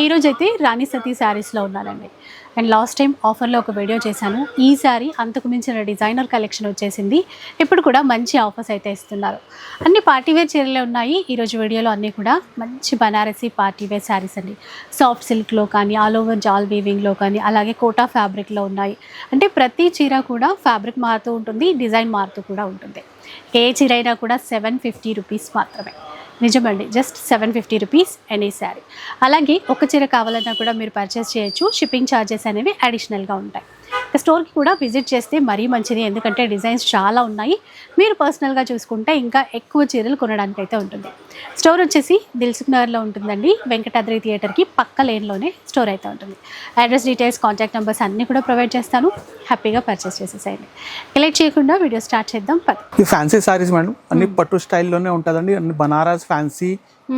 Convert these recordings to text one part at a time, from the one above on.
ఈరోజు అయితే రాణి సతీ శారీస్లో ఉన్నానండి అండ్ లాస్ట్ టైం ఆఫర్లో ఒక వీడియో చేశాను. ఈ శారీ అంతకు మించిన డిజైనర్ కలెక్షన్ వచ్చేసింది. ఇప్పుడు కూడా మంచి ఆఫర్స్ అయితే ఇస్తున్నారు. అన్ని పార్టీవేర్ చీరలే ఉన్నాయి. ఈరోజు వీడియోలో అన్నీ కూడా మంచి బనారసీ పార్టీవేర్ శారీస్ అండి. సాఫ్ట్ సిల్క్లో కానీ ఆల్ ఓవర్ జాల్ వీవింగ్లో కానీ అలాగే కోటా ఫ్యాబ్రిక్లో ఉన్నాయి. అంటే ప్రతి చీర కూడా ఫ్యాబ్రిక్ మారుతూ ఉంటుంది డిజైన్ మారుతూ కూడా ఉంటుంది. ఏ చీర అయినా కూడా సెవెన్ ఫిఫ్టీ రూపీస్ మాత్రమే. నిజమండి. Just seven fifty rupees any sari అలాగే ఒక చీర కావాలన్నా కూడా మీరు పర్చేస్ చేయొచ్చు. షిప్పింగ్ ఛార్జెస్ అనేవి అడిషనల్గా ఉంటాయి. స్టోర్కి కూడా విజిట్ చేస్తే మరీ మంచిది. ఎందుకంటే డిజైన్స్ చాలా ఉన్నాయి. మీరు పర్సనల్గా చూసుకుంటే ఇంకా ఎక్కువ చీరలు కొనడానికి అయితే ఉంటుంది. స్టోర్ వచ్చేసి దిల్సుఖ్ నగర్లో ఉంటుందండి. వెంకటాద్రి థియేటర్కి పక్క లేన్లోనే స్టోర్ అయితే ఉంటుంది. అడ్రస్ డీటెయిల్స్ కాంటాక్ట్ నెంబర్స్ అన్నీ కూడా ప్రొవైడ్ చేస్తాను. హ్యాపీగా పర్చేస్ చేసేసేయండి. కలెక్ట్ చేయకుండా వీడియో స్టార్ట్ చేద్దాం. పద. ఈ ఫ్యాన్సీ సారీస్ మేడం అన్ని పట్టు స్టైల్లోనే ఉంటుందండి. అన్ని బనారస్ ఫ్యాన్సీ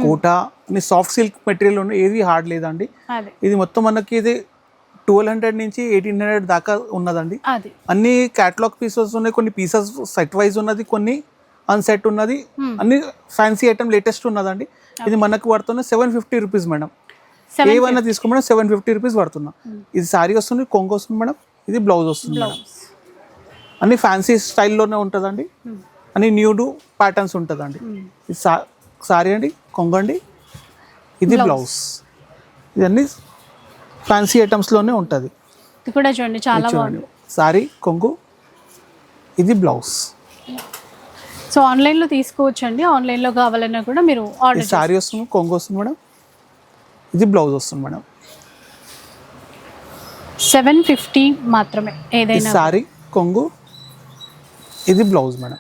కోటా అన్ని సాఫ్ట్ సిల్క్ మెటీరియల్ ఏది హార్డ్ లేదండి. ఇది మొత్తం మనకి ఇది ట్వెల్వ్ హండ్రెడ్ నుంచి ఎయిటీన్ హండ్రెడ్ దాకా ఉన్నదండి. అది. అన్ని క్యాటలాగ్ పీసెస్ ఉన్నాయి కొన్ని పీసెస్ సెట్ వైజ్ ఉన్నది కొన్ని అన్సెట్ ఉన్నది. Hmm. అన్ని ఫ్యాన్సీ ఐటమ్ లేటెస్ట్ ఉన్నదండి. ఇది మనకు పడుతున్న సెవెన్ ఫిఫ్టీ రూపీస్ మేడం. ఏవైనా తీసుకోమడం సెవెన్ ఫిఫ్టీ రూపీస్ పడుతున్నాం. ఇది సారీ వస్తుంది కొంగు వస్తుంది మేడం ఇది బ్లౌజ్ వస్తుంది మేడం. అన్ని ఫ్యాన్సీ స్టైల్లోనే ఉంటుందండి. అన్ని న్యూడు ప్యాటర్న్స్ ఉంటుందండి. ఇది సారీ అండి కొంగు అండి. ఇది. బ్లౌజ్ ఇది అన్ని ఫ్యాన్సీ ఐటమ్స్లోనే ఉంటుంది. ఇది కూడా చూడండి చాలా చూడండి. సారీ కొంగు. ఇది బ్లౌజ్. సో ఆన్లైన్లో తీసుకోవచ్చు అండి ఆన్లైన్లో కావాలన్నా కూడా మీరు ఆర్డర్ సారీ వస్తుంది కొంగు వస్తుంది మేడం. ఇది బ్లౌజ్ వస్తుంది మేడం. సెవెన్ ఫిఫ్టీ మాత్రమే ఏదైనా సారీ కొంగు. ఇది బ్లౌజ్ మేడం.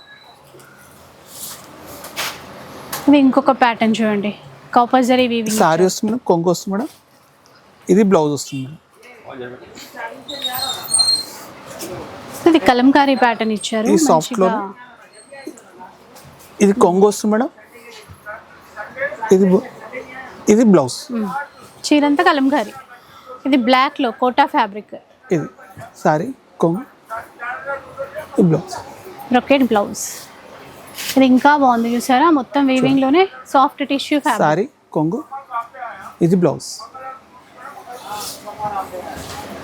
ఇది ఇంకొక ప్యాటర్న్ చూడండి. కాపర్జరీ వీవింగ్ సారీ వస్తుంది మేడం కొంగు వస్తుంది మేడం. ఇది బ్లౌజ్ వస్తుంది. ఇది కలంకారీ ప్యాటర్న్ ఇచ్చారు. ఇది soft మంచిగా లోనే. ఇది కొంగు వస్తుంది మేడం. ఇది ఇది బ్లౌజ్. చీరంతా కలంకారీ. ఇది బ్లాక్లో కోటా ఫ్యాబ్రిక్ ఇది సారీ కొంగు. ఇది బ్లౌజ్. బ్రొకెట్ బ్లౌజ్ ఇది ఇంకా బాగుంది చూసారా? మొత్తం వీవింగ్లోనే సాఫ్ట్ టిష్యూ ఫ్యాబ్రిక్ సారీ కొంగు. ఇది బ్లౌజ్.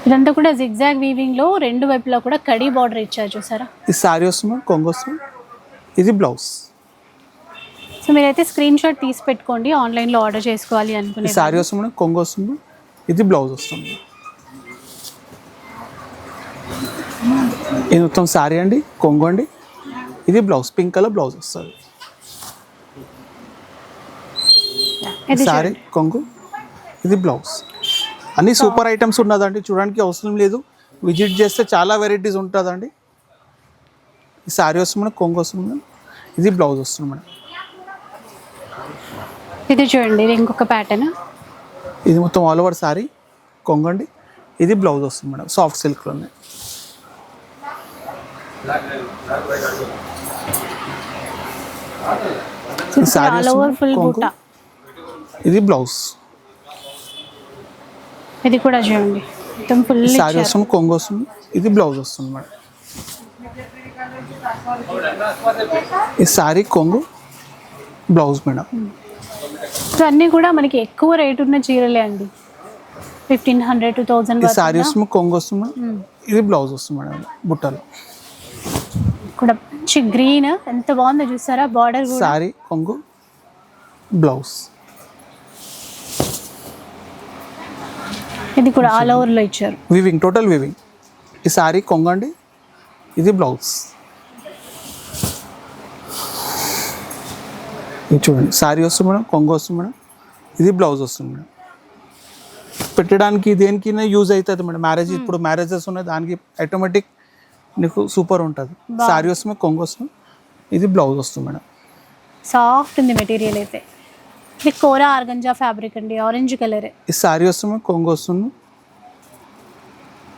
ఇదంతా కూడా జిగ్జాగ్ వీవింగ్లో రెండు వైపులా కూడా కడీ బార్డర్ ఇచ్చారు చూసారా? ఇది సారీ వస్తుంది? కొంగు వస్తుంది? ఇది బ్లౌజ్ సో మీరైతే స్క్రీన్ షాట్ తీసి పెట్టుకోండి ఆన్లైన్లో ఆర్డర్ చేసుకోవాలి అనుకునే సారీ వస్తుంది? కొంగు వస్తుంది? ఇది బ్లౌజ్ వస్తుంది. ఇది మొత్తం సారీ అండి కొంగు అండి. ఇది బ్లౌజ్ పింక్ కలర్ బ్లౌజ్ వస్తుంది. సారీ కొంగు ఇది బ్లౌజ్ అన్ని సూపర్ ఐటమ్స్ ఉన్నదండి. చూడడానికి అవసరం లేదు. విజిట్ చేస్తే చాలా వెరైటీస్ ఉంటుందండి. ఈ సారీ వస్తుంది మేడం కొంగు వస్తుంది మేడం. ఇది బ్లౌజ్ వస్తుంది మేడం. ఇది చూడండి ఇది ఇంకొక ప్యాటర్న్ ఇది మొత్తం ఆల్ ఓవర్ సారీ కొంగు అండి. ఇది బ్లౌజ్ వస్తుంది మేడం సాఫ్ట్ సిల్క్లోనే ఇది బ్లౌజ్. ఇది కూడా చూడండి. మొత్తం ఫుల్ సారీ వస్తుంది కొంగు వస్తుంది. ఇది బ్లౌజ్ వస్తుంది మేడం. ఈ సారీ కొంగు బ్లౌజ్ మేడం. అన్నీ కూడా మనకి ఎక్కువ రేట్ ఉన్న చీరలే అండి. ఫిఫ్టీన్ హండ్రెడ్ టూ థౌజండ్ ఈ సారీ వస్తుంది కొంగు వస్తుంది ఇది బ్లౌజ్ వస్తుంది మేడం బుట్టలు. కూడా మంచి గ్రీన్ ఎంత బాగుందో చూసారా? బార్డర్ సారీ కొంగు బ్లౌజ్ ఇది కూడా ఆల్ ఓవర్లో ఇచ్చారు. వివింగ్ టోటల్ వివింగ్ ఈ సారీ కొంగు అండి. ఇది బ్లౌజ్ ఇది చూడండి సారీ వస్తుంది మేడం కొంగు వస్తుంది మేడం. ఇది బ్లౌజ్ వస్తుంది మేడం. పెట్టడానికి దేనికైనా యూజ్ అవుతుంది మేడం. మ్యారేజ్ ఇప్పుడు మ్యారేజెస్ ఉన్నాయి దానికి ఆటోమేటిక్ నీకు సూపర్ ఉంటుంది. సారీ వస్తుంది కొంగు వస్తుంది. ఇది బ్లౌజ్ వస్తుంది మేడం. సాఫ్ట్ ఉంది మెటీరియల్ అయితే. ఇది కోరా ఆర్గంజా ఫ్యాబ్రిక్ అండి ఆరెంజ్ కలర్ ఈ సారీ వస్తుంది కొంగు వస్తుంది.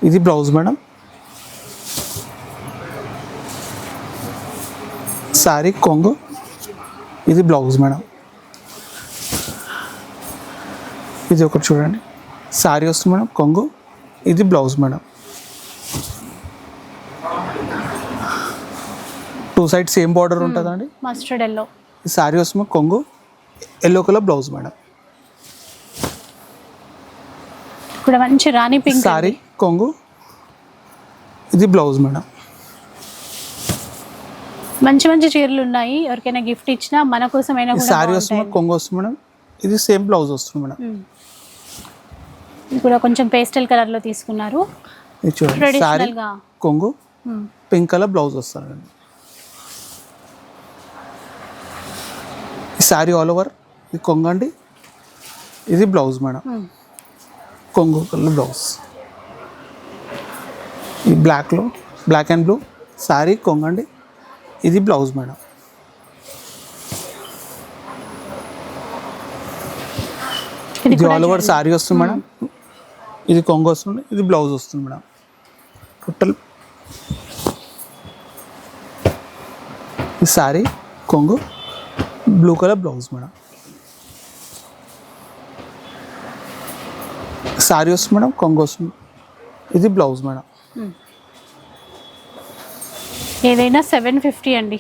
ఇది బ్లౌజ్ మేడం. సారీ కొంగు. ఇది బ్లౌజ్ మేడం. ఇది ఒకటి చూడండి. సారీ వస్తుంది మేడం కొంగు. ఇది blouse madam. Two side same border ఉంటుందండి మస్టర్డ్ ఎల్లో ఈ శారీ వస్తుంది కొంగు. Yellow colour blouse madam. కూడా మంచి రాణి పింక్ శారీ కొంగు. ఇది బ్లౌజ్ మేడం. మంచి మంచి చీరలు ఉన్నాయి. ఎవరికైనా గిఫ్ట్ ఇచ్చినా మన కోసమైనా శారీ వస్తుంది కొంగు వస్తుంది మేడం. ఇది సేమ్ బ్లౌజ్ వస్తుంది మేడం. ఉమ్. ఇది కూడా కొంచెం పేస్టల్ కలర్లో తీసుకున్నారు. కొంగు. పింక్ కలర్ బ్లౌజ్ వస్తుందండి శారీ ఆల్ ఓవర్. ఇది కొంగు అండి. ఇది బ్లౌజ్ మేడం. ఉమ్. కొంగు కలర్ బ్లౌజ్. ఈ బ్లాక్లో బ్లాక్ అండ్ బ్లూ శారీ కొంగండి ఇది బ్లౌజ్ మేడం. ఇది ఆల్ ఓవర్ శారీ వస్తుంది మేడం. ఇది కొంగు వస్తుంది ఇది బ్లౌజ్ వస్తుంది మేడం. టోటల్ ఈ శారీ కొంగు. Blue colour blouse madam. Sari వస్తుంది మేడం కొంగు వస్తుంది. ఇది బ్లౌజ్ మేడం. ఏదైనా సెవెన్ ఫిఫ్టీ అండి.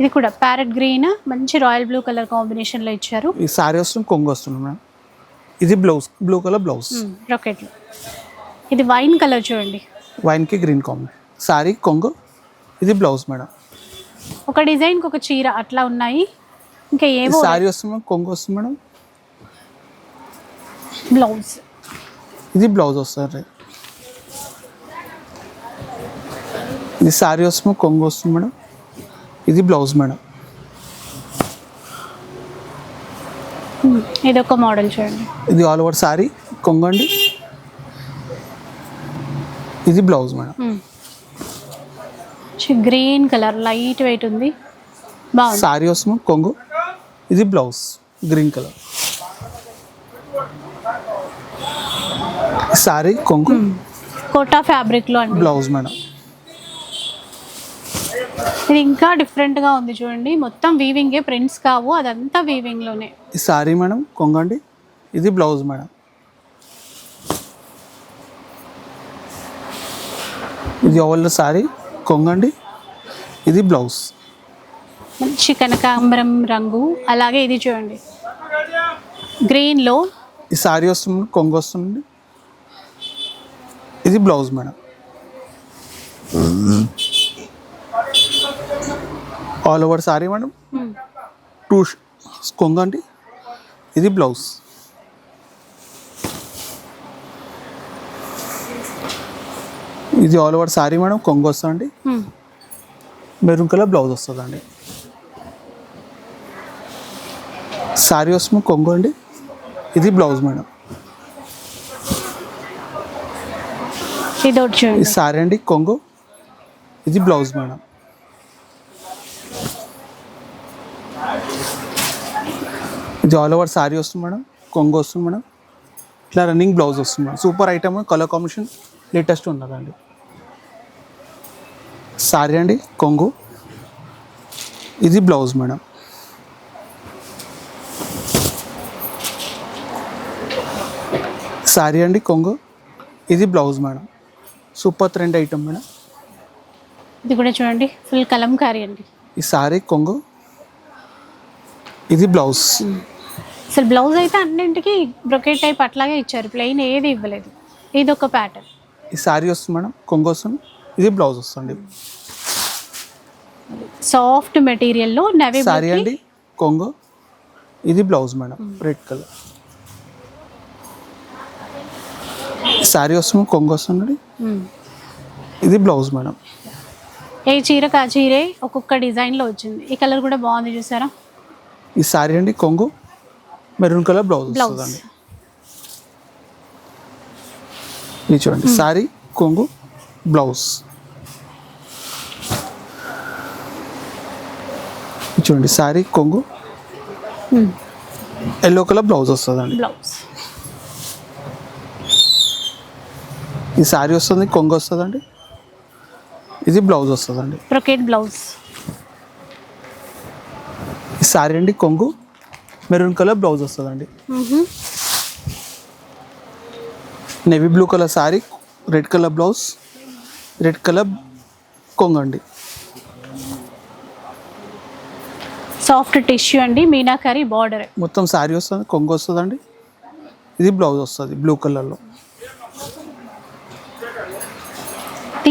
ఇది కూడా ప్యారెట్ గ్రీన్ మంచి రాయల్ బ్లూ కలర్ కాంబినేషన్లో ఇచ్చారు. ఈ శారీ వస్తుంది కొంగు వస్తుంది మేడం. ఇది బ్లౌజ్ బ్లూ కలర్ బ్లౌజ్. రొకెట్లు ఇది వైన్ కలర్ చూడండి. వైన్కి గ్రీన్ కాంబినేషన్ శారీ కొంగు. ఇది బ్లౌజ్ మేడం. ఒక డిజైన్కి ఒక చీర అట్లా ఉన్నాయి. ఇంకా ఏవో శారీ వస్తుంది మేడం కొంగు వస్తుంది మేడం. బ్లౌజ్ ఇది బ్లౌజ్ వస్తుంది. ఇది శారీ వస్తుంది కొంగు వస్తుంది మేడం. ఇది బ్లౌజ్ మేడం. ఇది ఒక మోడల్ చూడండి. ఇది ఆల్ ఓవర్ శారీ కొంగు అండి. ఇది blouse madam. Green colour light weight ఉంది. బాగుంది. శారీ వస్తుంది కొంగు. ఇది బ్లౌజ్ గ్రీన్ కలర్. శారీ కొంగు? కోటా ఫ్యాబ్రిక్లో అండి. Blouse madam. ఇది ఇంకా డిఫరెంట్గా ఉంది చూడండి. మొత్తం వీవింగే ప్రింట్స్ కావు. అదంతా వీవింగ్లోనే. ఈ శారీ మేడం కొంగు అండి. ఇది బ్లౌజ్ మేడం. ఇది ఓవల్ శారీ కొంగండి ఇది బ్లౌజ్. మంచి కనకాంబరం రంగు. అలాగే ఇది చూడండి. గ్రీన్లో ఈ శారీ వస్తుంది కొంగు వస్తుంది. ఇది blouse madam. All over sari madam. Hmm. Two కొంగు అండి. ఇది బ్లౌజ్. ఇది ఆల్ ఓవర్ శారీ మేడం కొంగు వస్తుందండి. Hmm. మెరూన్ కలర్ బ్లౌజ్ వస్తుందండి. శారీ వస్తుంది కొంగు అండి. ఇది బ్లౌజ్ మేడం. ఇది శారీ అండి కొంగు. ఇది బ్లౌజ్ మేడం. ఇది ఆల్ ఓవర్ శారీ వస్తుంది మేడం కొంగు వస్తుంది మేడం. ఇట్లా రన్నింగ్ బ్లౌజ్ వస్తుంది madam. Super item colour combination latest ఉన్నదండి. శారీ అండి కొంగు. ఇది బ్లౌజ్ మేడం. శారీ అండి కొంగు. ఇది blouse madam. Super trend item madam. ఇది కూడా చూడండి ఫుల్ కలంకారీ అండి. ఈ శారీ కొంగు. ఇది బ్లౌజ్. అసలు బ్లౌజ్ అయితే అన్నింటికి బ్రొకెట్ టైప్ అట్లాగే ఇచ్చారు ప్లెయిన్ ఏది ఇవ్వలేదు. ఇది ఒక ప్యాటర్న్ ఈ శారీ వస్తుంది మేడం కొంగు వస్తుంది. ఇది బ్లౌజ్ వస్తుంది. సాఫ్ట్ మెటీరియల్లో నవీ శారీ అండి కొంగు. ఇది blouse madam red colour. Sari వస్తుంది కొంగు వస్తుంది. ఇది బ్లౌజ్ మేడం. ఏ చీరకు ఆ చీరే? ఒక్కొక్క డిజైన్లో వచ్చింది. ఈ కలర్ కూడా బాగుంది చూసారా? ఈ శారీ అండి కొంగు. Maroon colour blouse blouse. వస్తుందండి ఇది చూడండి శారీ కొంగు బ్లౌజ్. చూడండి శారీ కొంగు. ఎల్లో కలర్ బ్లౌజ్ వస్తుందండి. బ్లౌజ్. ఈ శారీ వస్తుంది కొంగు వస్తుందండి. ఇది బ్లౌజ్ వస్తుందండి. బ్రొకెట్ బ్లౌజ్ ఈ శారీ అండి కొంగు. మెరూన్ కలర్ బ్లౌజ్ వస్తుందండి. Navy blue colour sari red colour blouse red colour కొంగండి soft tissue అండి మీనాకరి బార్డర్ మొత్తం శారీ వస్తుంది కొంగు వస్తుందండి. ఇది బ్లౌజ్ వస్తుంది బ్లూ కలర్లో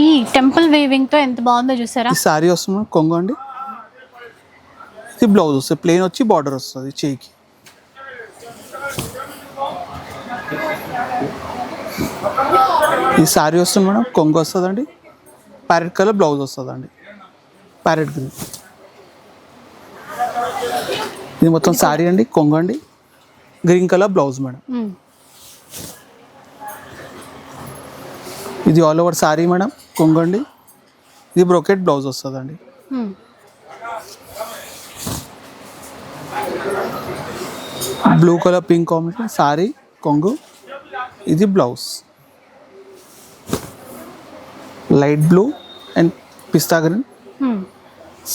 ఈ టెంపుల్ వీవింగ్తో ఎంత బాగుందో చూసారా? ఈ శారీ వస్తుంది కొంగు అండి. ఇది బ్లౌజ్ వస్తుంది ప్లెయిన్ వచ్చి బార్డర్ వస్తుంది చేయికి. ఈ శారీ వస్తుంది మేడం కొంగు వస్తుందండి. ప్యారెట్ కలర్ బ్లౌజ్ వస్తుందండి. ప్యారెట్ గ్రీన్ ఇది మొత్తం శారీ అండి కొంగు అండి. Green colour blouse madam. ఇది ఆల్ ఓవర్ శారీ మేడం. కొంగు అండి ఇది బ్రోకెట్ బ్లౌజ్ వస్తుందండి. Blue colour pink combination sari కొంగు. ఇది blouse. Light blue and pista green.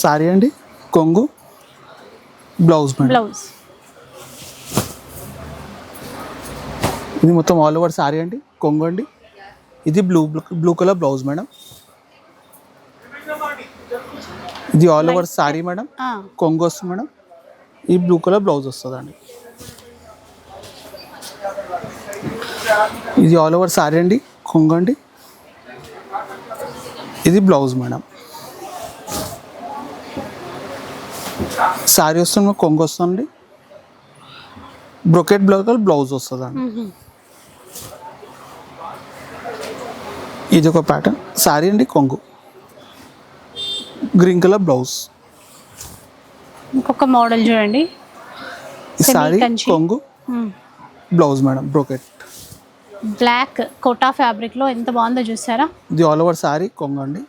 Sari అండి కొంగు. Blouse blouse. ఇది మొత్తం ఆల్ ఓవర్ సారీ అండి కొంగు అండి. ఇది blue blue colour blouse madam ఇది ఆల్ ఓవర్ సారీ మేడం కొంగు వస్తుంది మేడం ఈ బ్లూ కలర్ బ్లౌజ్ వస్తుందండి. ఇది ఆల్ ఓవర్ సారీ అండి కొంగు అండి. ఇది బ్లౌజ్ మేడం సారీ వస్తుంది కొంగు వస్తుంది బ్రొకెట్ బ్లౌజ్ బ్లౌజ్ వస్తుందండి. ఇది ఒక ప్యాటర్న్ సారీ అండి కొంగు. గ్రీన్ కలర్ బ్లౌజ్ ఇంకొక మోడల్ చూడండి. కంచి. కొంగు. Blouse madam brocade black Kota ఫ్యాబ్రిక్లో ఎంత బాగుందో చూసారా? ఇది ఆల్ ఓవర్ సారీ కొంగు అండి.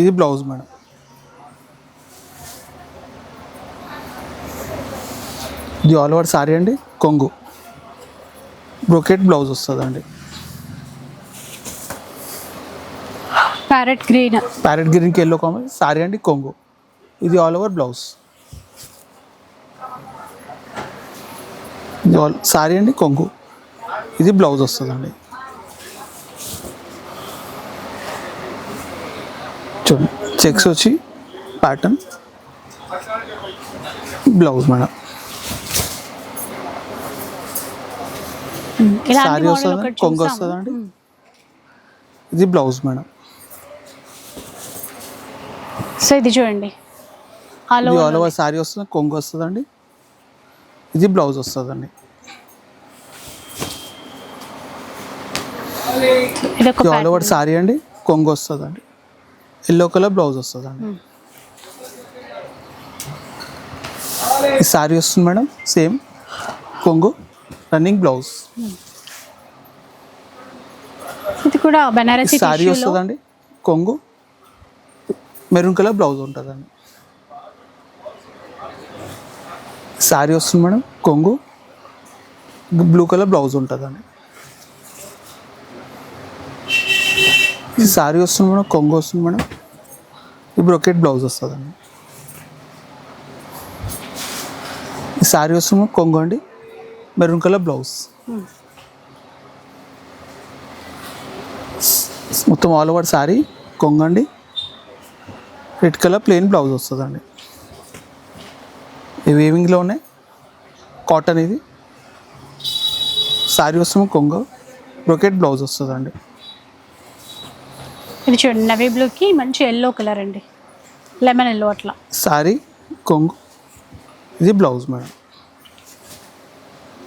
ఇది బ్లౌజ్ మేడం ఇది ఆల్ ఓవర్ సారీ అండి కొంగు. బ్రోకెట్ బ్లౌజ్ వస్తుందండి. Parrot green. ప్యారెట్ గ్రీన్కి ఎల్లో కాంబినేషన్ సారీ అండి కొంగు. ఇది ఆల్ ఓవర్ బ్లౌజ్ ఇది ఆల్ సారీ అండి కొంగు. ఇది బ్లౌజ్ వస్తుందండి. చూడండి చెక్స్ వచ్చి pattern blouse madam. Sari model వస్తుంది? ఒకటి కొంగు. వస్తుందండి. ఇది బ్లౌజ్ మేడం. సో ఇది చూడండి. ఆల్ ఓవర్ సారీ వస్తుంది? కొంగు వస్తుందండి? ఇది బ్లౌజ్ వస్తుందండి. ఇది ఆల్ ఓవర్. సారీ అండి. కొంగు వస్తుందండి. ఎల్లో కలర్ బ్లౌజ్ వస్తుందండి. Hmm. ఈ సారీ వస్తుంది మేడం సేమ్ కొంగు రన్నింగ్ బ్లౌజ్ ఇది కూడా బెనారసీ సారీ వస్తుందండి. కొంగు మెరూన్ కలర్ బ్లౌజ్ ఉంటుందండి. శారీ వస్తుంది మేడం కొంగు బ్లూ కలర్ బ్లౌజ్ ఉంటుందండి. ఈ శారీ వస్తుంది మేడం కొంగు వస్తుంది మేడం ఈ బ్రొకెట్ బ్లౌజ్ వస్తుందండి. ఈ శారీ వస్తుంది మేడం కొంగు అండి మెరూన్ కలర్ బ్లౌజ్. మొత్తం ఆల్ ఓవర్ సారీ కొంగండి రెడ్ కలర్ ప్లెయిన్ బ్లౌజ్ వస్తుందండి. ఈ వేవింగ్లోనే కాటన్ ఇది. సారీ వస్తుంది కొంగ. బ్రొకెట్ బ్లౌజ్ వస్తుందండి. ఇది చూడండి నవీ బ్లూకి మంచి ఎల్లో కలర్ అండి. లెమన్ ఎల్లో అట్లా. సారీ కొంగు. ఇది బ్లౌజ్ మేడం.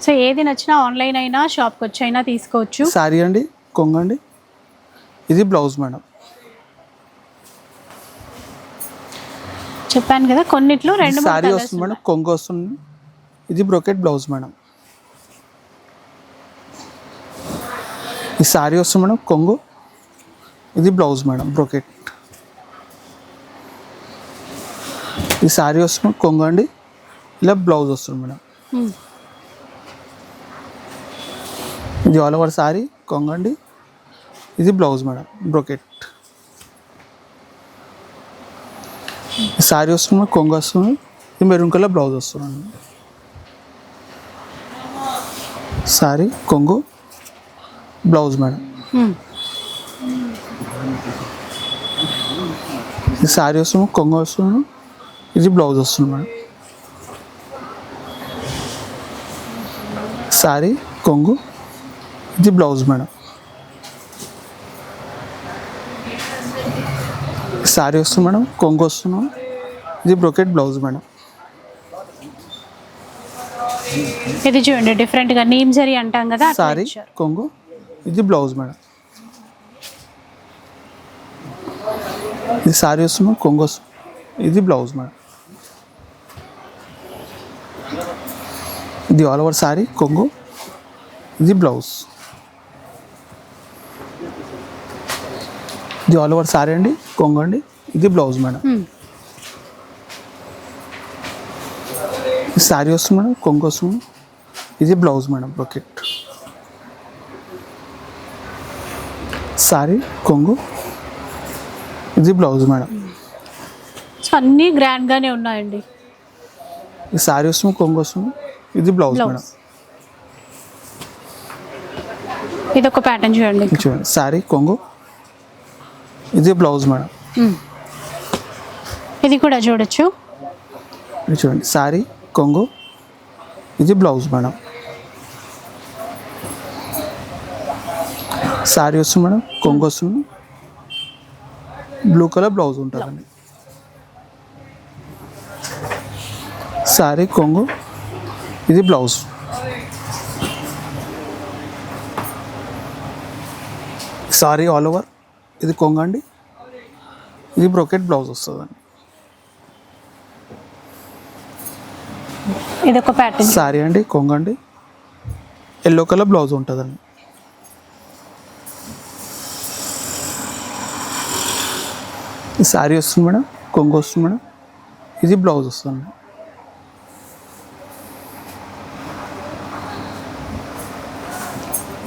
సో ఏది నచ్చినా ఆన్లైన్ అయినా షాప్కి వచ్చి అయినా తీసుకోవచ్చు. సారీ అండి కొంగండి ఇది బ్లౌజ్ మేడం. చెప్పాను కదా కొన్నిట్లో రెండు సారీ వస్తుంది మేడం. కొంగు వస్తుంది. ఇది బ్రొకెట్ బ్లౌజ్ మేడం. ఈ సారీ వస్తుంది మేడం కొంగు. ఇది బ్లౌజ్ మేడం బ్రొకెట్ ఈ సారీ వస్తుంది కొంగు అండి. ఇలా బ్లౌజ్ వస్తుంది మేడం. ఇది ఆల్ ఓవర్ సారీ కొంగు అండి. ఇది బ్లౌజ్ మేడం బ్రొకెట్ వస్తుంది మేడం, కొంగు వస్తుంది ఇది మెరూన్ కలర్ బ్లౌజ్ వస్తుంది. సారీ కొంగు బ్లౌజ్ మేడం. ఈ శారీ వస్తుంది కొంగు వస్తుంది ఇది బ్లౌజ్ వస్తుంది మేడం. శారీ కొంగు ఇది బ్లౌజ్ మేడం. శారీ వస్తుంది మేడం కొంగు వస్తున్నాం ఇది బ్రొకెట్ బ్లౌజ్ మేడం ఇది చూడండి డిఫరెంట్గా నీమ్ జరీ అంటాం కదా ఇచ్చారు. కొంగు. ఇది బ్లౌజ్ మేడం ఇది శారీ వస్తుంది కొంగు వస్తుంది. ఇది బ్లౌజ్ మేడం ఇది ఆల్ ఓవర్ శారీ కొంగు. ఇది బ్లౌజ్ ఇది ఆల్ ఓవర్ శారీ అండి కొంగు అండి. ఇది బ్లౌజ్ మేడం మ్మ్. ఈ శారీ వస్తుంది మేడం కొంగు వస్తుంది. ఇది బ్లౌజ్ మేడం బ్రొకెట్ శారీ కొంగు. ఇది బ్లౌజ్ మేడం. అన్నీ గ్రాండ్ గానే ఉన్నాయండి. ఈ శారీ వస్తుంది కొంగు వస్తుంది. ఇది బ్లౌజ్ మేడం. ఇది ఒక ప్యాటర్న్ చూడండి చూడండి శారీ కొంగు. ఇది బ్లౌజ్ మేడం. ఇది కూడా చూడొచ్చు. చూడండి శారీ కొంగు. ఇది బ్లౌజ్ మేడం. శారీ వస్తుంది మేడం కొంగు వస్తుంది. బ్లూ కలర్ బ్లౌజ్ ఉంటుందండి. శారీ కొంగు. ఇది బ్లౌజ్. Sorry all over. ఇది కొంగు అండి. ఇది బ్రోకెట్ బ్లౌజ్ వస్తుందండి. ఇది ఒక ప్యాటర్న్ శారీ అండి కొంగ అండి. ఎల్లో కలర్ బ్లౌజ్ ఉంటుందండి. ఈ శారీ వస్తుంది మేడం కొంగు వస్తుంది మేడం. ఇది బ్లౌజ్ వస్తుంది.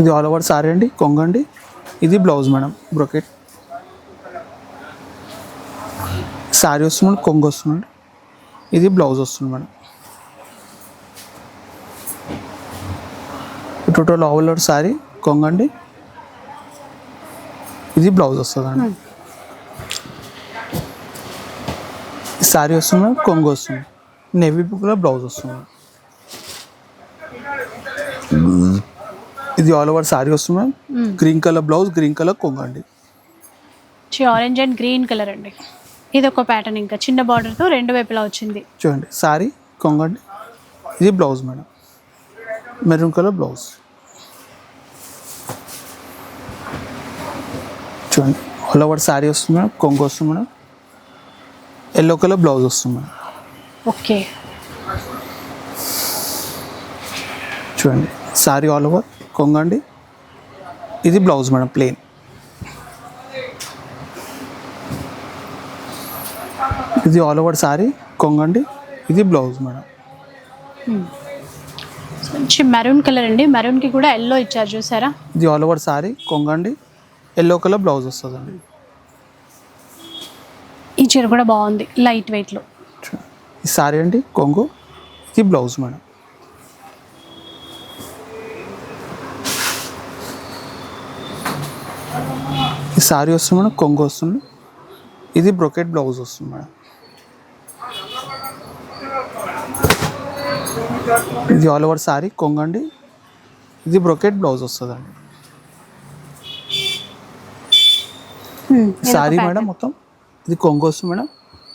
ఇది ఆల్ ఓవర్ శారీ అండి కొంగు అండి. ఇది బ్లౌజ్ మేడం బ్రొకెట్ శారీ వస్తుంది మేడం కొంగు వస్తుంది ఇది బ్లౌజ్ వస్తుంది madam. Total all over sari కొంగండి. ఇది బ్లౌజ్ వస్తుందండి. శారీ వస్తుంది కొంగు వస్తుంది. నెవీ కూడా బ్లౌజ్ వస్తుంది. ఇది ఆల్ ఓవర్ శారీ వస్తుంది green colour blouse green colour కొంగు అండి ఆరెంజ్ అండ్ గ్రీన్ కలర్ అండి. ఇది ఒక ప్యాటర్న్ ఇంకా. చిన్న border తో రెండు వైపులా వచ్చింది. చూడండి శారీ కొంగండి. ఇది blouse madam. Maroon colour blouse. చూడండి ఆల్ ఓవర్ శారీ వస్తుంది మేడం కొంగు వస్తుంది మేడం. ఎల్లో కలర్ బ్లౌజ్ వస్తుంది మేడం. ఓకే. చూడండి శారీ ఆల్ ఓవర్ కొంగండి ఇది బ్లౌజ్ మేడం ప్లెయిన్ ఇది ఆల్ ఓవర్ శారీ కొంగండి ఇది బ్లౌజ్ మేడం. మంచి మెరూన్ కలర్ అండి. మెరూన్కి కూడా ఎల్లో ఇచ్చారు చూసారా? ఇది ఆల్ ఓవర్ శారీ కొంగండి ఎల్లో కలర్ బ్లౌజ్ వస్తుందండి. ఈ చీర కూడా బాగుంది లైట్ వెయిట్లో. చూడండి. ఈ శారీ అండి కొంగు. ఇది బ్లౌజ్ మేడం. ఈ శారీ వస్తుంది మేడం కొంగు వస్తుంది. ఇది బ్రొకెట్ బ్లౌజ్ వస్తుంది మేడం. ఇది ఆల్ ఓవర్ శారీ కొంగు అండి ఇది బ్రొకెట్ బ్లౌజ్ వస్తుందండి Hmm, ఇది ఒక శారీ pattern. మేడం మొత్తం. ఇది కొంగు వస్తుంది మేడం.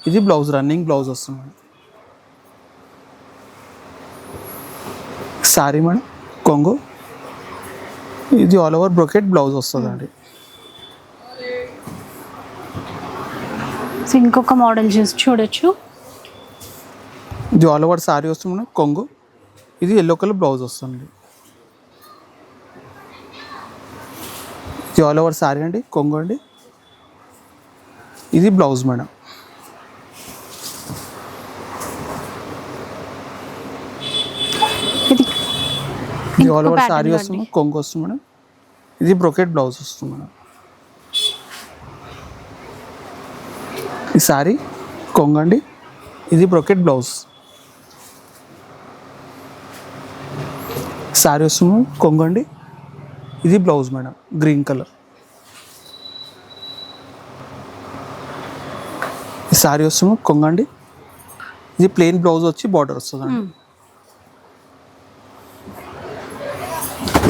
ఇది బ్లౌజ్ రన్నింగ్ బ్లౌజ్ వస్తుంది మేడం. శారీ మేడం కొంగు. ఇది ఆల్ ఓవర్ బ్రొకెట్ బ్లౌజ్ వస్తుందండి. సో ఇంకొక మోడల్ చూసి చూడొచ్చు. ఇది ఆల్ ఓవర్ శారీ వస్తుంది మేడం కొంగు. ఇది ఎల్లో కలర్ బ్లౌజ్ వస్తుంది. ఇది ఆల్ ఓవర్ శారీ అండి కొంగు అండి. ఇది బ్లౌజ్ మేడం. ఇది ఆల్ ఓవర్లో వస్తుంది. కొంగు వస్తుంది మేడం. ఇది బ్రొకెట్ బ్లౌజ్ వస్తుంది మేడం. ఈ శారీ కొంగు అండి. ఇది బ్రొకెట్ బ్లౌజ్. శారీ వస్తుంది మేడం, కొంగు అండి. ఇది blouse madam green colour sari వస్తుంది. కొంగండి. ఇది ప్లెయిన్ బ్లౌజ్ వచ్చి బార్డర్ వస్తుందండి.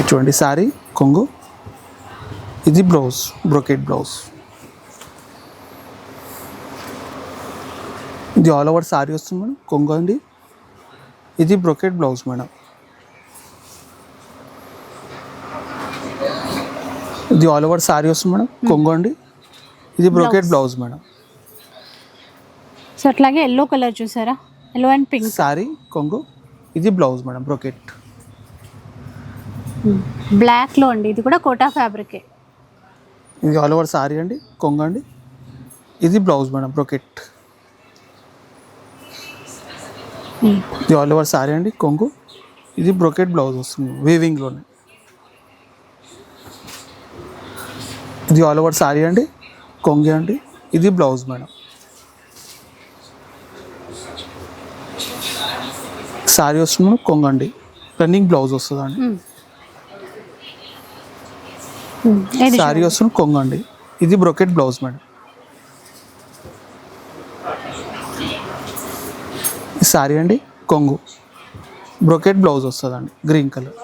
చూడండి సారీ కొంగు. ఇది బ్లౌజ్ బ్రొకెట్ బ్లౌజ్. ఇది ఆల్ ఓవర్ సారీ వస్తుంది మేడం. కొంగు అండి. ఇది బ్రొకెట్ బ్లౌజ్ మేడం. ఇది ఆల్ ఓవర్ సారీ వస్తుంది మేడం. కొంగు అండి. ఇది బ్రొకెట్ బ్లౌజ్ మేడం. సో అట్లాగే ఎల్లో కలర్ చూసారా? Yellow and pink. సారీ కొంగు. ఇది బ్లౌజ్ మేడం బ్రొకెట్. బ్లాక్లో అండి ఇది కూడా కోటా ఫ్యాబ్రికే. ఇది ఆల్ ఓవర్ సారీ అండి కొంగు అండి. ఇది బ్లౌజ్ మేడం బ్రొకెట్. ఇది ఆల్ ఓవర్ సారీ అండి కొంగు. ఇది బ్రొకెట్ బ్లౌజ్ వస్తుంది వీవింగ్లోనే ఇది ఆల్ ఓవర్ సారీ అండి కొంగి అండి. ఇది బ్లౌజ్ మేడం. సారీ వస్తుంది? కొంగు అండి రన్నింగ్ బ్లౌజ్ వస్తుంది అండి ఏది సారీ వస్తుంది కొంగు అండి ఇది బ్రొకెట్ బ్లౌజ్ మేడం. సారీ అండి కొంగు. బ్రొకెట్ బ్లౌజ్ వస్తుందండి గ్రీన్ కలర్.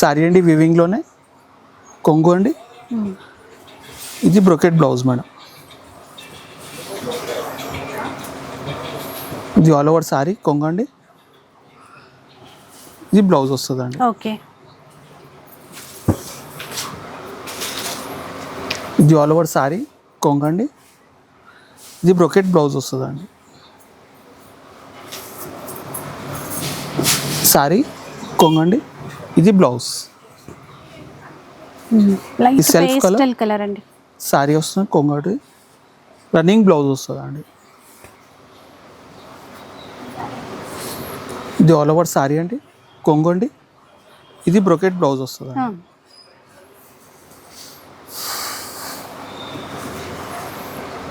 సారీ అండి వివింగ్లోనే కొంగు అండి. ఇది బ్రొకెట్ బ్లౌజ్ మేడం. ఇది ఆల్ ఓవర్ సారీ కొంగు అండి ఇది బ్లౌజ్ వస్తుందండి. ఓకే. ఇది ఆల్ ఓవర్ సారీ కొంగండి. ఇది బ్రొకెట్ బ్లౌజ్ వస్తుందండి. సారీ కొంగండి. ఇది బ్లౌజ్. colour? పేస్టల్ కలర్ అండి. సారీ వస్తుంది కొంగటి. రన్నింగ్ బ్లౌజ్ వస్తుందండి. ఇది ఆల్ ఓవర్ సారీ అండి కొంగండి. ఇది బ్రొకెట్ బ్లౌజ్ వస్తుందండి. ఆ.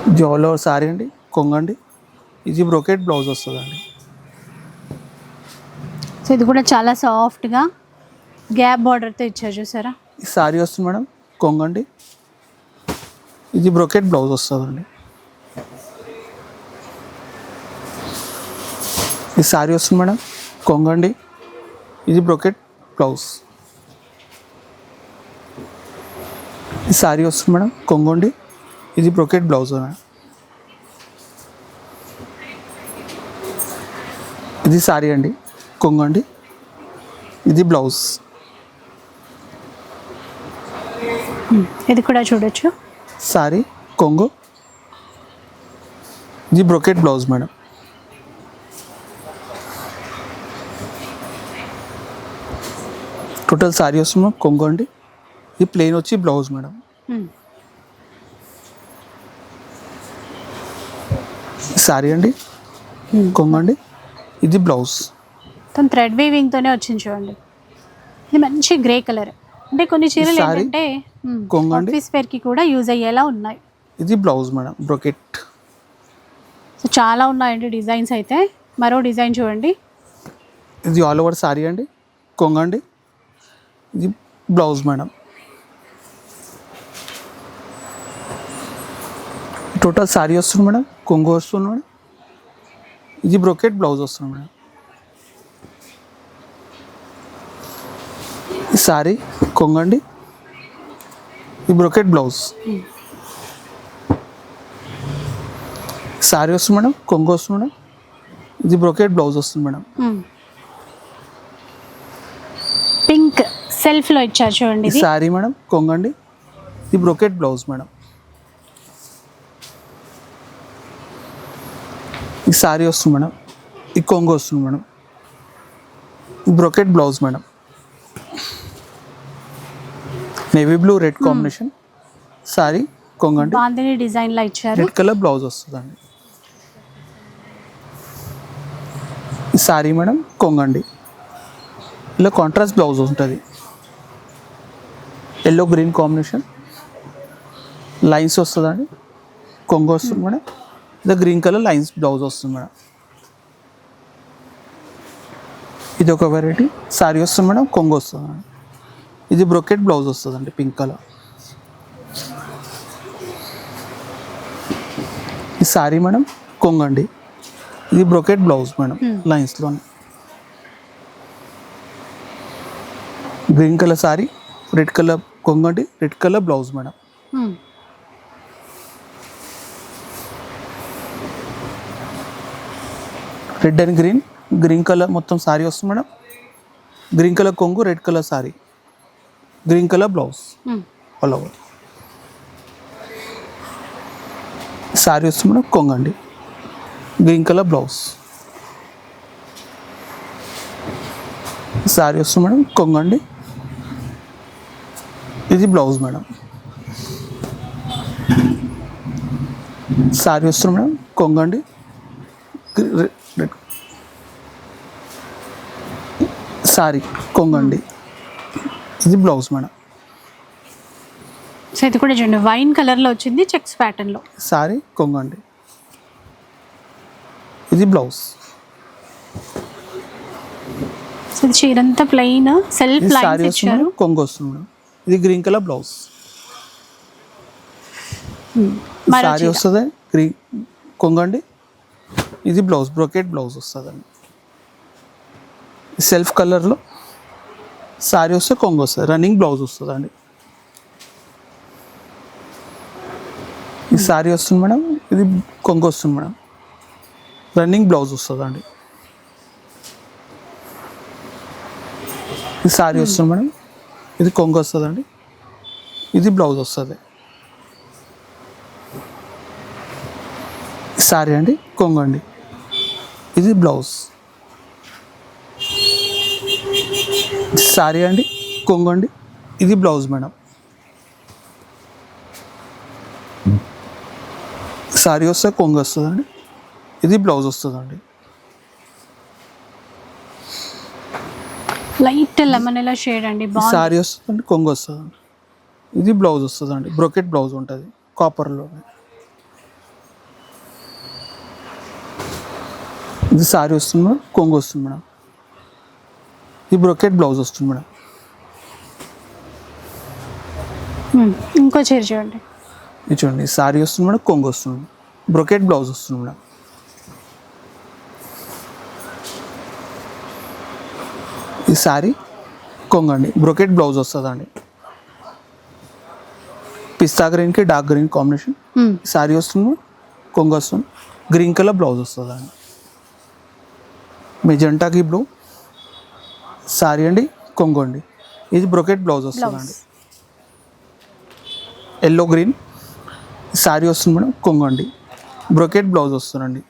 ఇది ఆల్ ఓవర్ సారీ అండి కొంగండి. ఇది బ్రొకెట్ బ్లౌజ్ వస్తుందండి. సో ఇది కూడా చాలా సాఫ్ట్గా గ్యాప్ బార్డర్తో ఇచ్చారు చూసారా? ఈ సారీ వస్తుంది మేడం కొంగండి. ఇది బ్రొకెట్ బ్లౌజ్ వస్తుందండి. ఈ శారీ వస్తుంది మేడం. కొంగండి. ఇది బ్రొకెట్ బ్లౌజ్. ఈ శారీ వస్తుంది మేడం. కొంగండి. ఇది బ్రొకెట్ బ్లౌజ్ మేడం. ఇది శారీ అండి. కొంగండి. ఇది బ్లౌజ్. ఇది కూడా చూడొచ్చు. సారీ కొంగు. ఇది brocade blouse madam. Total sari వస్తుంది కొంగు అండి. ఇది ప్లెయిన్ వచ్చి బ్లౌజ్ మేడం. సారీ అండి. కొంగు అండి. ఇది బ్లౌజ్. మొత్తం థ్రెడ్ వీవింగ్తోనే వచ్చింది చూడండి. ఇది మంచి గ్రే కలర్. అంటే కొన్ని చీరలు ఏంటంటే కొంగండి. ఆఫీస్ వేర్కి కూడా యూజ్ అయ్యేలా ఉన్నాయి. ఇది బ్లౌజ్ మేడం బ్రొకెట్ సో చాలా ఉన్నాయండి డిజైన్స్ అయితే. మరో డిజైన్ చూడండి. ఇది ఆల్ ఓవర్ సారీ అండి. కొంగు అండి ఇది బ్లౌజ్ మేడం టోటల్ సారీ వస్తుంది మేడం కొంగు వస్తుంది మేడం ఇది బ్రొకెట్ బ్లౌజ్ వస్తుంది మేడం సారీ కొంగండి. ఈ బ్రొకెట్ బ్లౌజ్. సారీ వస్తుంది మేడం కొంగు వస్తుంది మేడం. ఇది బ్రొకెట్ బ్లౌజ్ వస్తుంది మేడం. పింక్ సెల్ఫ్లో ఇచ్చారు చూడండి సారీ మేడం కొంగండి. ఇది బ్రొకెట్ బ్లౌజ్ మేడం. ఈ సారీ వస్తుంది మేడం ఈ కొంగు వస్తుంది మేడం. ఈ brocade blouse madam. Navy blue red combination sari కొంగండి bandhani డిజైన్లా ఇచ్చారు రెడ్ కలర్ బ్లౌజ్ వస్తుందండి. సారీ మేడం కొంగండి ఇలా కాంట్రాస్ట్ బ్లౌజ్ ఉంటుంది. ఎల్లో గ్రీన్ కాంబినేషన్ లైన్స్ వస్తుందండి. కొంగు వస్తుంది మేడం ఇలా గ్రీన్ కలర్ లైన్స్ బ్లౌజ్ వస్తుంది మేడం ఇది ఒక వెరైటీ సారీ వస్తుంది మేడం కొంగు వస్తుంది మేడం ఇది బ్రొకెట్ బ్లౌజ్ వస్తుందండి పింక్ కలర్. ఈ సారీ మేడం కొంగు అండి ఇది brocade blouse madam లైన్స్లోనే. Green colour sari red colour కొంగు అండి red colour blouse madam. Hmm. Red and green green colour మొత్తం సారీ వస్తుంది మేడం. గ్రీన్ కలర్ కొంగు red colour sari. Green colour blouse. All over sari వస్తుంది madam కొంగు అండి. Green colour blouse sari వస్తుంది madam కొంగు అండి. ఇది బ్లౌజ్ మేడం. సారీ వస్తుంది మేడం కొంగు అండి. గ్రీ- రె- రెడ్ సారీ కొంగు అండి ఇది బ్లౌజ్ మేడం. సో ఇది కూడా చూడండి వైన్ కలర్లో వచ్చింది చెక్స్ ప్యాటర్న్లో సారీ కొంగు అండి. ఇది బ్లౌజ్. సో చీర అంతా ప్లెయిన్ సెల్ఫ్ లైన్స్ ఇచ్చారు కొంగు వస్తుంది ఇది గ్రీన్ కలర్ బ్లౌజ్. సారీ. వస్తుంది గ్రీన్ కొంగు అండి. ఇది బ్లౌజ్ బ్రొకెట్ బ్లౌజ్ వస్తుందండి. సెల్ఫ్ కలర్లో శారీ వస్తే కొంగు వస్తుంది రన్నింగ్ బ్లౌజ్ వస్తుందండి. ఈ శారీ వస్తుంది మేడం ఇది కొంగు వస్తుంది మేడం. రన్నింగ్ బ్లౌజ్ వస్తుందండి. ఇది శారీ వస్తుంది మేడం ఇది కొంగు వస్తుందండి. ఇది బ్లౌజ్ వస్తుంది. శారీ అండి కొంగు అండి. ఇది బ్లౌజ్. సారీ అండి కొంగు అండి. ఇది బ్లౌజ్ మేడం. సారీ వస్తే కొంగు వస్తుందండి. ఇది బ్లౌజ్ వస్తుందండి. లైట్ లెమన్ ఎలా షేడ్ అండి సారీ వస్తుందండి కొంగు వస్తుందండి. ఇది బ్లౌజ్ వస్తుందండి బ్రొకెట్ బ్లౌజ్ ఉంటుంది కాపర్లో ఇది సారీ వస్తుంది మేడం కొంగు వస్తుంది మేడం. ఇది బ్రొకెట్ బ్లౌజ్ వస్తుంది మేడం. ఇంకో చీర చూడండి. ఇది చూడండి సారీ వస్తుంది మేడం కొంగు వస్తుంది. బ్రొకెట్ బ్లౌజ్ వస్తుంది మేడం. ఈ సారీ కొంగు అండి బ్రొకెట్ బ్లౌజ్ వస్తుందండి పిస్తా గ్రీన్కి డార్క్ గ్రీన్ కాంబినేషన్. సారీ వస్తుంది కొంగు వస్తుంది. గ్రీన్ కలర్ బ్లౌజ్ వస్తుందండి మెజెంటాకి బ్లూ. సారీ అండి కొంగు అండి. ఇది బ్రొకెట్ బ్లౌజ్ వస్తుందండి ఎల్లో గ్రీన్. సారీ వస్తుంది మేడం కొంగు అండి. బ్రొకెట్ బ్లౌజ్ వస్తుందండి.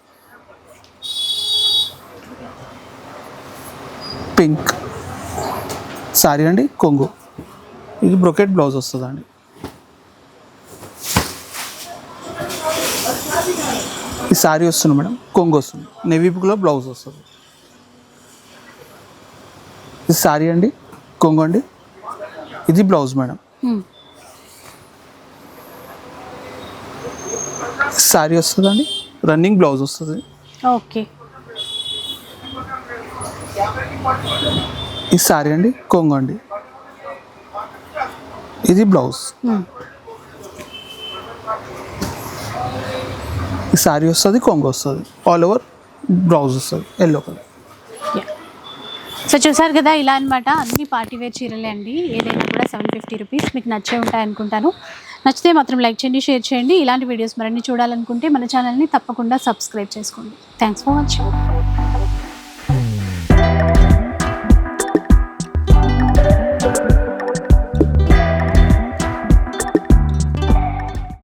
పింక్. సారీ అండి కొంగు. ఇది బ్రొకెట్ బ్లౌజ్ వస్తుందండి. ఈ సారీ వస్తుంది మేడం కొంగు వస్తుంది. నెవీ బ్లూలో బ్లౌజ్ వస్తుంది. ఇది సారీ అండి కొంగు అండి. ఇది బ్లౌజ్ మేడం. సారీ వస్తుందండి రన్నింగ్ బ్లౌజ్ వస్తుంది. ఓకే. ఈ సారీ అండి కొంగు అండి. ఇది బ్లౌజ్. ఈ సారీ వస్తుంది కొంగు వస్తుంది. ఆల్ ఓవర్ బ్లౌజ్ వస్తుంది ఎల్లో కలర్. సో చూసారు కదా ఇలా అనమాట అన్ని పార్టీ వేర్ చీరలే అండి. ఏదైనా కూడా సెవెన్ ఫిఫ్టీ రూపీస్ మీకు నచ్చే ఉంటాయి అనుకుంటాను నచ్చితే మాత్రం లైక్ చేయండి షేర్ చేయండి. ఇలాంటి వీడియోస్ మరిన్ని చూడాలనుకుంటే మన ఛానల్ని తప్పకుండా సబ్స్క్రైబ్ చేసుకోండి. Thanks for watching